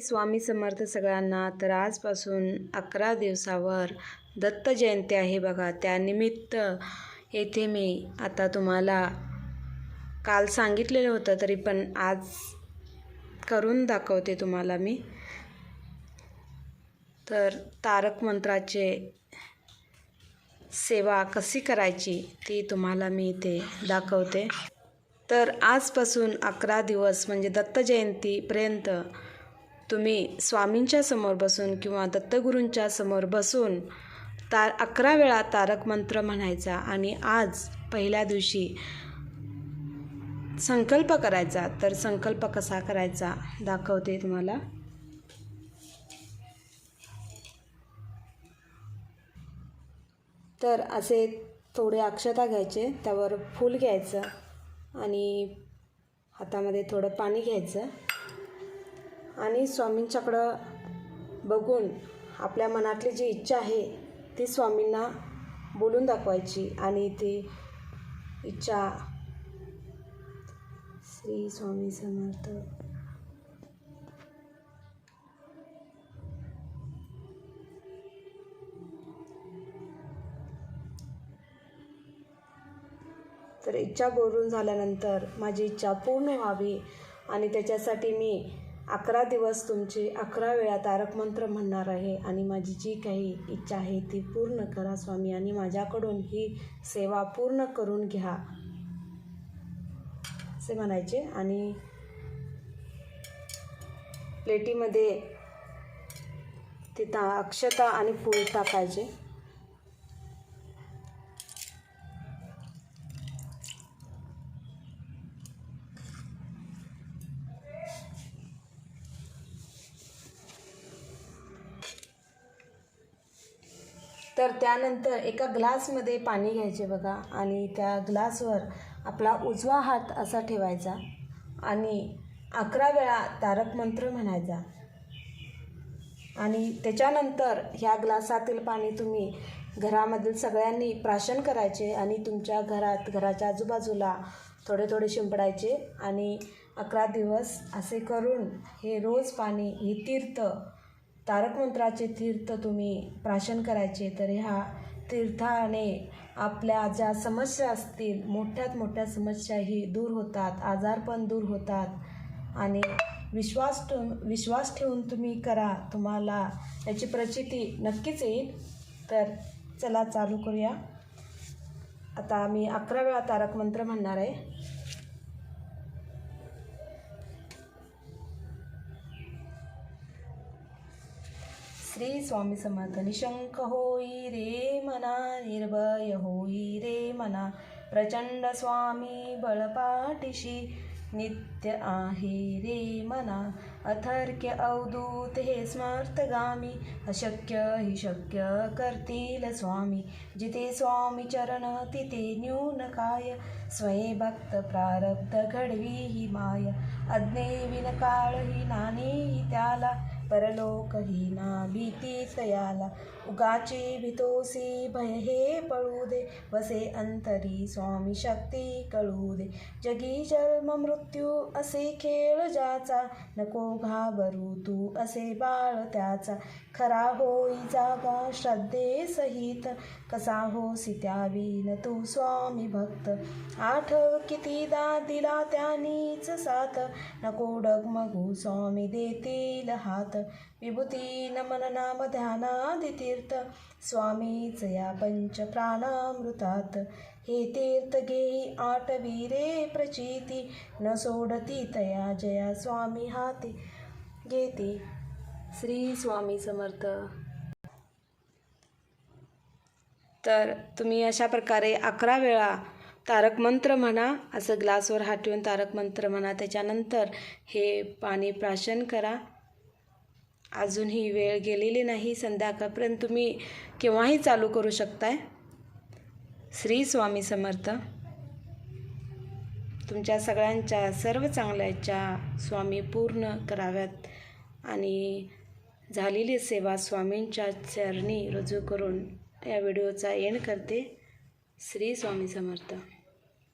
स्वामी समर्थ सगळ्यांना तर आजपासून अकरा दिवसावर दत्त जयंती आहे बघा. त्यानिमित्त येथे मी आता तुम्हाला काल सांगितलेलं होतं तरी पण आज करून दाखवते तुम्हाला मी. तर तारक मंत्राचे सेवा कशी करायची ती तुम्हाला मी इथे दाखवते. तर आजपासून अकरा दिवस म्हणजे दत्त जयंतीपर्यंत तुम्ही स्वामींच्या समोर बसून किंवा दत्तगुरूंच्या समोर बसून तार अकरा वेळा तारक मंत्र म्हणायचा आणि आज पहिल्या दिवशी संकल्प करायचा तर संकल्प कसा करायचा दाखवते तुम्हाला. तर असे थोडे अक्षता घ्यायचे त्यावर फूल घ्यायचं आणि हातामध्ये थोडं पाणी घ्यायचं. आणि स्वामींच्याकडं बघून आपल्या मनातली जी इच्छा आहे ती स्वामींना बोलून दाखवायची. आणि ती इच्छा श्री स्वामी समर्थ. तर इच्छा बोलून झाल्यानंतर माझी इच्छा पूर्ण व्हावी आणि त्याच्यासाठी मी अकरा दिवस तुमची अकरा वेळा तारक मंत्र म्हणणार आहे आणि माझी जी काही इच्छा आहे ती पूर्ण करा स्वामी आणि माझ्याकडून ही सेवा पूर्ण करून घ्या. असे म्हणायचे. आणि प्लेटीमध्ये तिथं अक्षता आणि फूल टाकायचे. तर त्यानंतर एका ग्लासमध्ये पाणी घ्यायचे बघा आणि त्या ग्लासवर आपला उजवा हात असा ठेवायचा आणि अकरा वेळा तारक मंत्र म्हणायचा. आणि त्याच्यानंतर ह्या ग्लासातील पाणी तुम्ही घरामधील सगळ्यांनी प्राशन करायचे आणि तुमच्या घरात घराच्या आजूबाजूला थोडे थोडे शिंपडायचे आणि अकरा दिवस असे करून हे रोज पाणी हे तीर्थ तारकमंत्राचे तीर्थ तुम्ही प्राशन करायचे तर ह्या तीर्थाने आपल्या ज्या समस्या असतील मोठ्यात मोठ्या समस्याही दूर होतात आजारपण दूर होतात. आणि विश्वास ठेवून विश्वास ठेवून तुम्ही करा तुम्हाला याची प्रचिती नक्कीच येईल. तर चला चालू करूया. आता मी अकरा वेळा तारक मंत्र म्हणणार आहे. श्री स्वामी समर्थ. निशंक होई रे मना निर्भय होई रे मना. प्रचंड स्वामी बळपाठीशी नित्य आहे रे मना. अथर्क्य अवधूत हे स्मर्थगामी अशक्य हि शक्य करतील स्वामी. जिथे स्वामी चरण तिथे न्यून काय? स्वयंभक्त प्रारब्ध घडवी ही माय. अज्ञे विनकाळ ही नाणी त्याला. परलोकही ना भीती तयाला उगाचे भीतोसी भय हे पळू दे वसे अंतरी स्वामी शक्ती कळू दे जगी जन्म मृत्यू असे खेळ ज्याचा नको घाबरू तू असे बाळ त्याचा. खरा होई जागा श्रद्धे सहित कसा हो सित्यावीन तू स्वामी भक्त. आठ कितीदा दिला त्यानीच साथ नको डगमगू स्वामी देतील हात. विभूती नमन नाम ध्यानादितीर्थ स्वामीच या पंच प्राणामृतात. हे तीर्थ घेई आठ वीरे प्रचिती न सोडती तया जया स्वामी हाती घेती. श्री स्वामी समर्थ. तर तुम्ही अशा प्रकारे अकरा वेळा तारक मंत्र म्हणा असं ग्लासवर हात ठेवून तारक मंत्र म्हणा त्याच्यानंतर हे पाणी प्राशन करा. अजूनही वेळ गेलेली नाही संध्याकाळपर्यंत तुम्ही केव्हाही चालू करू शकताय. श्री स्वामी समर्थ. तुमच्या सगळ्यांच्या सर्व चांगल्या इच्छा स्वामी पूर्ण कराव्यात आणि झालेली सेवा स्वामींच्या चरणी रुजू करून या व्हिडिओचा एंड करते. श्री स्वामी समर्थ.